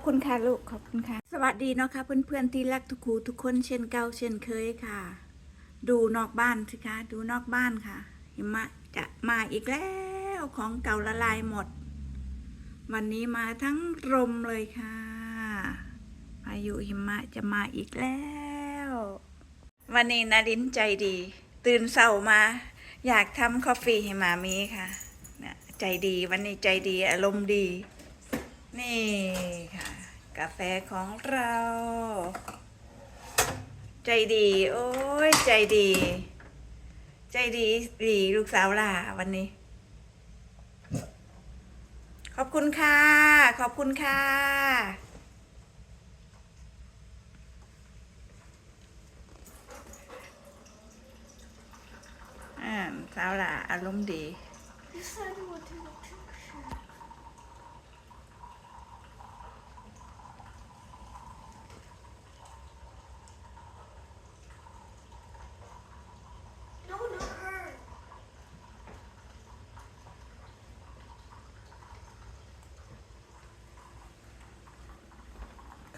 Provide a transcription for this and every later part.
อบคุณค่ะลูกขอบคุณค่ะ สวัสดีเนาะค่ะเพื่อนๆที่รักทุกครูทุกคนเช่นเก่าเช่นเคยค่ะ ดูนอกบ้านสิคะดูนอกบ้านค่ะหิมะจะมาอีกแล้วของเก่าละลายหมด วันนี้มาทั้งลมเลยค่ะพายุหิมะจะมาอีกแล้ว วันนี้นารินใจดี ตื่นเช้ามา อยากทำกาแฟให้มามีค่ะใจดีวันนี้ใจดีอารมณ์ดี นี่ค่ะ กาแฟของเรา ใจดี โอ้ย ใจดี ใจดีดีลูกสาวล่ะวันนี้ ขอบคุณค่ะ ขอบคุณค่ะอ่าสาวล่ะอารมณ์ดี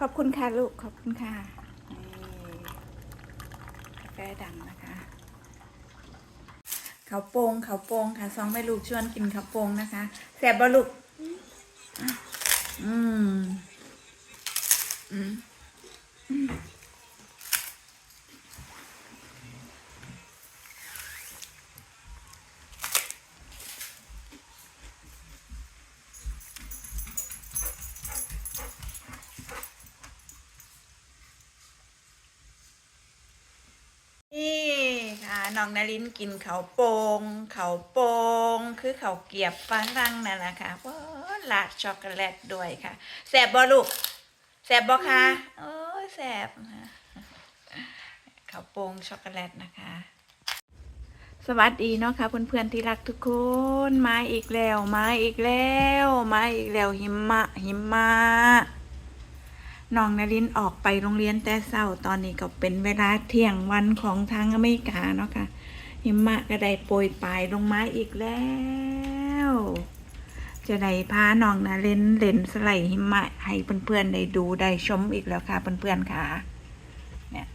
ขอบคุณค่ะลูกขอบคุณค่ะนี่กาแฟดำนะคะเขาวโปงเขาวโปงค่ะซองแม่ลูกชวนกินเขาวโปงนะคะแสบบ่ลูกอืมอืมอืมนี่ค่ะ น้องนารินกินเขาโปงเขาโปงคือเขาเกียบฝรั่งนั่นแหละคะว้าลาดช็อกโกแลตด้วยค่ะแสบบ่ลูกแสบบ่คะโอ้ยแสบเขาโปงช็อกโกแลตนะคะ สวัสดีเนาะค่ะเพื่อนๆที่รักทุกคนมาอีกแล้วมาอีกแล้วมาอีกแล้วหิมะหิมะ น้องนรินออกไปโรงเรียนแต่เช้าตอนนี้ก็เป็นเวลาเที่ยงวันของทางอเมริกาเนาะค่ะหิมะก็ได้โปรยปลายลงมาอีกแล้ว จะได้พาน้องนาเล่นเล่นสไลด์หิมะให้เพื่อนๆได้ดูได้ชมอีกแล้วค่ะเพื่อนๆค่ะเนี่ย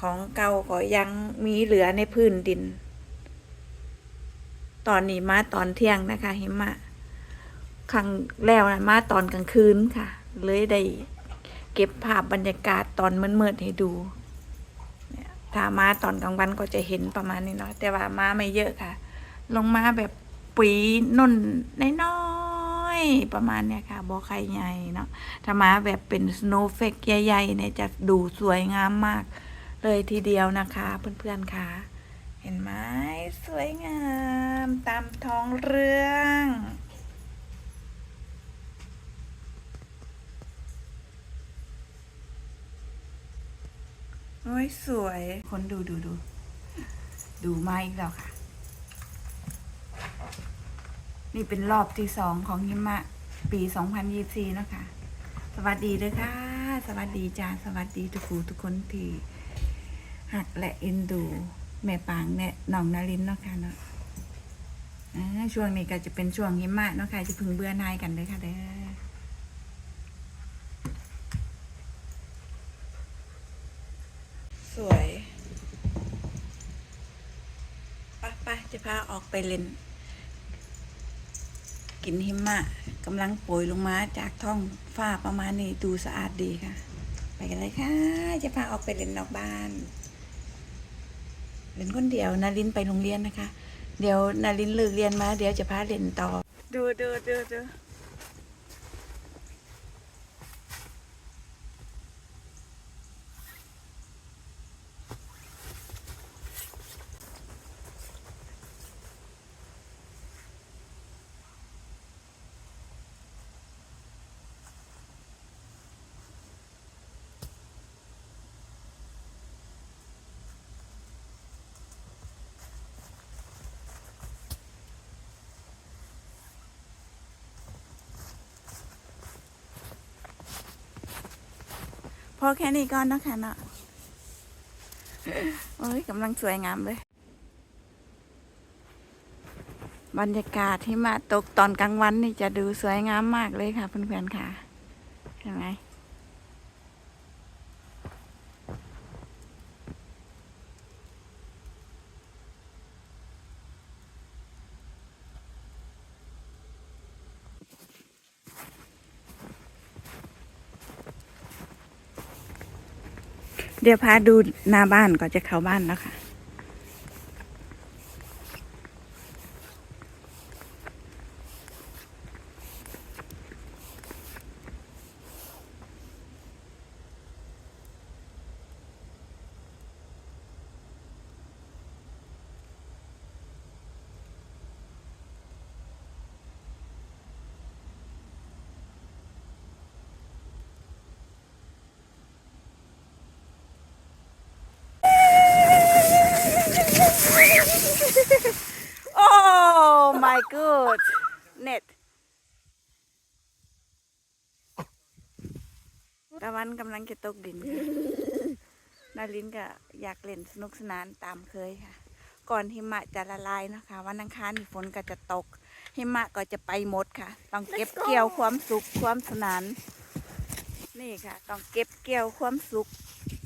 ของเก่าก็ยังมีเหลือในพื้นดิน ตอนนี้มาตอนเที่ยงนะคะหิมะครั้งแล้วนะมาตอนกลางคืนค่ะ เลยได้ เก็บภาพบรรยากาศตอนมืดๆให้ดูเนี่ยถ้ามาตอนกลางวันก็จะเห็นประมาณนี้เนาะแต่ว่ามาไม่เยอะค่ะ ลงมาแบบปีนุ่นน้อยๆประมาณเนี้ยค่ะบอไข่ใหญ่เนาะถ้ามาแบบเป็นสโนว์เฟกใหญ่ๆเนี่ยจะดูสวยงามมาก เลยทีเดียวนะคะ เพื่อนๆค่ะ เห็นไหมสวยงามตามท้องเรื่อง้ยสวยคนดูดูดูดูมาอีกแล้วค่ะ นี่เป็นรอบที่สองของหิมะ ปี2024นะคะ สวัสดีเลยค่ะ สวัสดีจ้าสวัสดีทุกผู้ทุกคนที่หักและเอ็นดู แม่ปางแม่น้องนารินเนาะค่ะเนาะอ่าช่วงนี้ก็จะเป็นช่วงหิมะเนาะค่ะจะพึงเบื่อนายกันเลยค่ะเด้อสวยปะปะจะพา ออกไปเล่น กินหิมะกำลังโปรยลงมาจากท้องฟ้าประมาณนี้ดูสะอาดดีค่ะ ไปกันเลยค่ะ จะพาออกไปเล่นนอกบ้านเล่นคนเดียวนารินไปโรงเรียนนะคะ เดี๋ยวนารินเลิกเรียนมา เดี๋ยวจะพาเล่นต่อ ดูดูดูดู พอแค่นี้ก่อนนะคะเนาะโอ้ยกำลังสวยงามเลย บรรยากาศที่มาตกตอนกลางวันนี่จะดูสวยงามมากเลยค่ะเพื่อนๆค่ะเห็นไหม เดี๋ยวพาดูหน้าบ้านก่อนจะเข้าบ้านแล้วค่ะ โอ้ my god เน็ตตะวันกำลังจะตกดินค่ะนาลินก็อยากเล่นสนุกสนานตามเคยค่ะ ก่อนหิมะจะละลายนะคะ วันอังคารนี่ฝนก็จะตก หิมะก็จะไปหมดค่ะ ต้องเก็บเกี่ยวความสุขความสนาน นี่ค่ะ ต้องเก็บเกี่ยวความสุข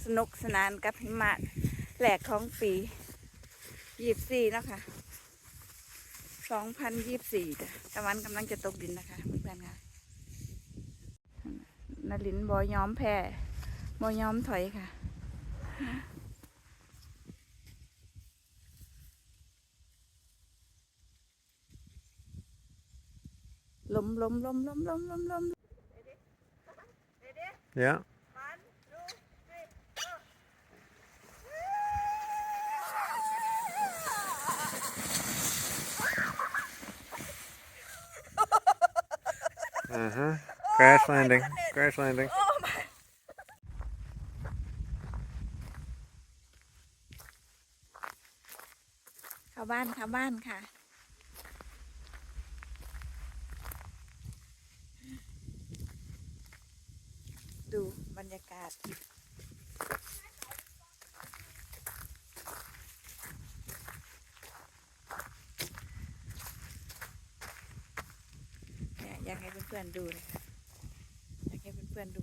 สนุกสนานกับหิมะแหลกของปียี่สี่นะคะ องพันยี่สิบสี่ตะวันกำลังจะตกดินนะคะเพื่อนๆค่ะนลินบอยย้อมแพ้บอยย้อมถอยค่ะลมลมลมลมลมลมลม Ja. Uh huh. Crash landing. Crash landing. เข้าบ้านเข้าบ้านค่ะดูบรรยากาศ เพื่อนๆดูเลยค่ะอยากให้เพื่อนๆดู